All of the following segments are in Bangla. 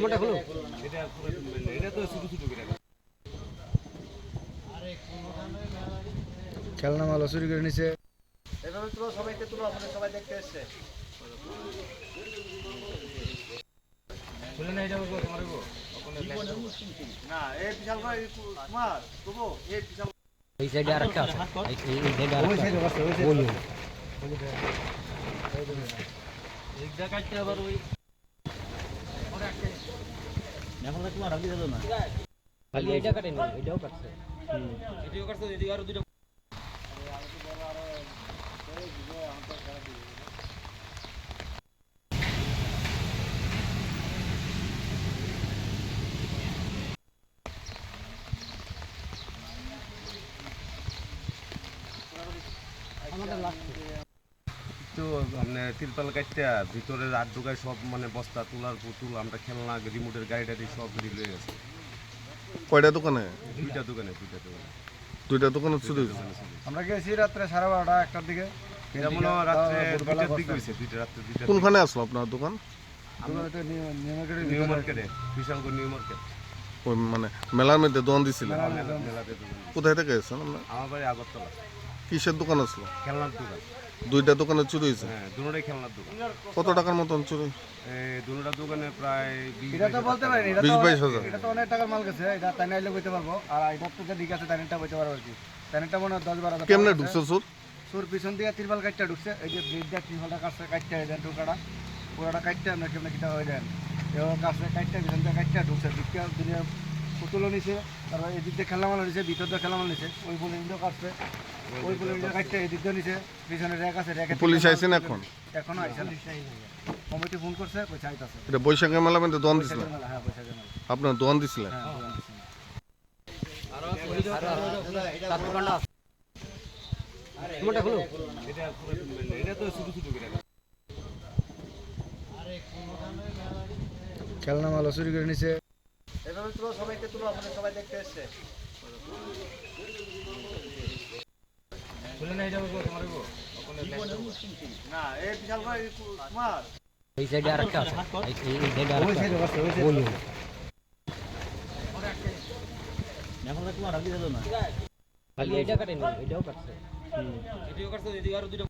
তোমারটা হলো এটা পুরো তুলবেন না, এটা তো শুধু শুধু করে রাখা। খেলনা মালা চুরি করে নিছে। এভাবে তুলো সবাইকে তুলো আপনাদের সবাই দেখতে এসছে। খুলে না এটা বলব, তোমার? না এই বিশাল ভাই তোমার তবু এই বিশাল এই সাইডে আরেকটা আছে। এই সাইডে আরেকটা আছে। বলুন। এইটা কাটতে আবার ওই খালি এটা কাটেনি এটাও কাটছে। এদিকে কাটছো, এদিকে আরও দুটো। তো মানে তিরপাল কাটতে ভিতরে রাত ঢুকায় সব মানে বস্তা তোলার পুতুল আমরা খেলনা রিমোটের গাড়ি টাড়ি সব রিল হয়ে গেছে। কয়টা দোকানে? দুইটা দোকানে দুইটা দোকানে। দুইটা দোকানে চুরি আমরা গেছি রাত্রে সাড়ে বারোটা একটার দিকে। এটা রাত্রে দুইটার দিকে হয়েছে দুইটা রাত্রে দুইটা কোনখানে আসলো আপনার দোকান? নিউ- মার্কেটে বিশালগড় নিউ মার্কেট। ওই মানে মেলার মধ্যে দোকান দিছিলেন? দোকান কোথায় থেকে এসেছেন আপনার আমার বাড়ি আগরতলা। কিসের দোকান আসলো? খেলনার দোকান। দুইটা দোকানে চুরি হয়েছে? হ্যাঁ দুটোটাই খেলনার দোকান। কত টাকার মতন চুরি? দুটোটা দোকানে প্রায় এটা তো বলতে হাজার এটা বিশ বাইশ হাজার। এটা তো অনেক টাকার মাল গেছে এটা তাই নাইলে বইতে পারব। আর এটা তো দিকে আছে তাইনটা বইতে পারব আর কি। তাইনটা মনে হয় দশ বারো হাজার কেমনে ঢুকছে চোর সুর? পিছন দিয়ে তিরপাল কাটটা ঢুকছে এই যে ব্রিজ দিয়ে তিরপালটা কাটছে কাটটা এই দেন টুকাটা পুরোটা কাটটা আমরা কেমন কিটা হয়ে দেন। এবার কাছে কাটটা পিছন দিয়ে কাটটা ঢুকছে। ঢুকতে দুনিয়া পুতুলও নিছে তারপর এদিক দিয়ে খেলা মাল নিছে ভিতর দিয়ে খেলা মাল নিছে ওই বলে কাটছে। ওই বলে ইন্ডো এদিক দিয়ে নিছে পিছনে র্যাক আছে র্যাকে পুলিশ আইছেন এখন? এখনও আইছে কমিটি ফোন করছে কই চাইতাছে এটা বৈশাখে মেলা মধ্যে দোকান দিছিলেন মেলা হ্যাঁ আপনার দোকান দিছিলেন? হ্যাঁ। খেলনা মালা চুরি করে নিছে। এভাবে সবাইকে সবাই দেখতে এসছে। খুলে না এটা বলব, তোমার বলব? ওখানে না এই সাইডে খালি এটা কাটেনি এটাও কাটছে। এটাও কাটছে যদি আরও দুটো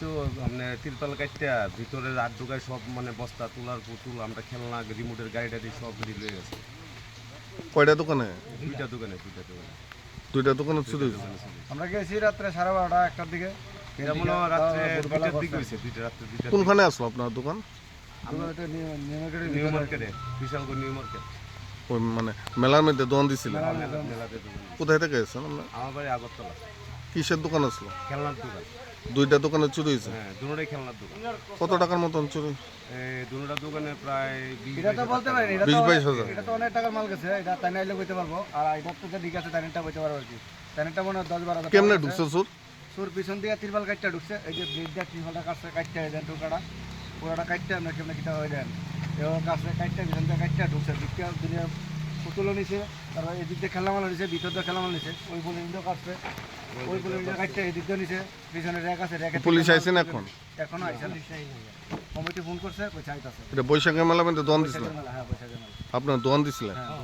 তো মানে তিরপাল কাটতে ভিতরে রাত ঢুকায় সব মানে বস্তা তোলার পুতুল আমরা খেলনা রিমোটের গাড়ি টাড়ি সব রিল হয়ে গেছে। কয়টা দোকানে? দুইটা দোকানে দুইটা দোকানে। দুইটা দোকানে চুরি হয়েছে? আমরা গেছি রাত্রে সাড়ে বারোটা একটার দিকে। এটা রাত্রে দুইটার দিকে হয়েছে দুইটা রাত্রে দুইটা কোনখানে আসলো আপনার দোকান? দোকানে তো নিউ- নিউ নিউ ভিতরে মার্কেটে বিশালগড় নিউ মার্কেট। মানে মেলার মধ্যে দোকান মেলাতে দোকান কোথায় থেকে এসেছেন আমার বাড়ি আগরতলা। কিসের দোকান আসলো? খেলনার দোকান। দুইটা দোকানে চুরি হয়েছে? হ্যাঁ দুটোটাই খেলনার দোকান। কত টাকার মতন চুরি? দুটোটা দোকানে প্রায় এটা তো বলতে পারেন এটা বিশ বাইশ হাজার। এটা তো অনেক টাকার মাল গেছে এটা তাই নাইলে বইতে পারব? আর এটা তো যে দিকে আছে তাইনটা বইতে পারব আর কি। তাইনটা মনে হয় দশ বারো কেমনে ঢুকছে। চোর সুর? পিছন দিয়ে তিরপাল কাটটা ঢুকছে এই যে ব্রিজ দিয়ে তিরপালটা কাটছে কাটটা এই দেন টুকাটা পুরোটা কাটটা আমরা কেমন কিটা হয়ে দেন এবার কাছে কাটটা পিছন দিয়ে কাটটা ঢুকছে দুনিয়া পুতুলও নিছে তারপর এদিক দিয়ে খেলা মাল নিছে ভিতর দিয়ে খেলা মাল নিছে ওই বলে ইন্ডো কাটছে ওই বলে ইন্ডো কাটটা এদিক দিয়ে নিছে পিছনে র্যাক আছে র্যাকে পুলিশ আইছেন এখন? এখনও আইছে কমিটি ফোন করছে কই চাইতাছে এটা বৈশাখের মেলা মানে দন দিছিলেন? হ্যাঁ বৈশাখের মেলা। আপনার দন দিছিলেন? হ্যাঁ।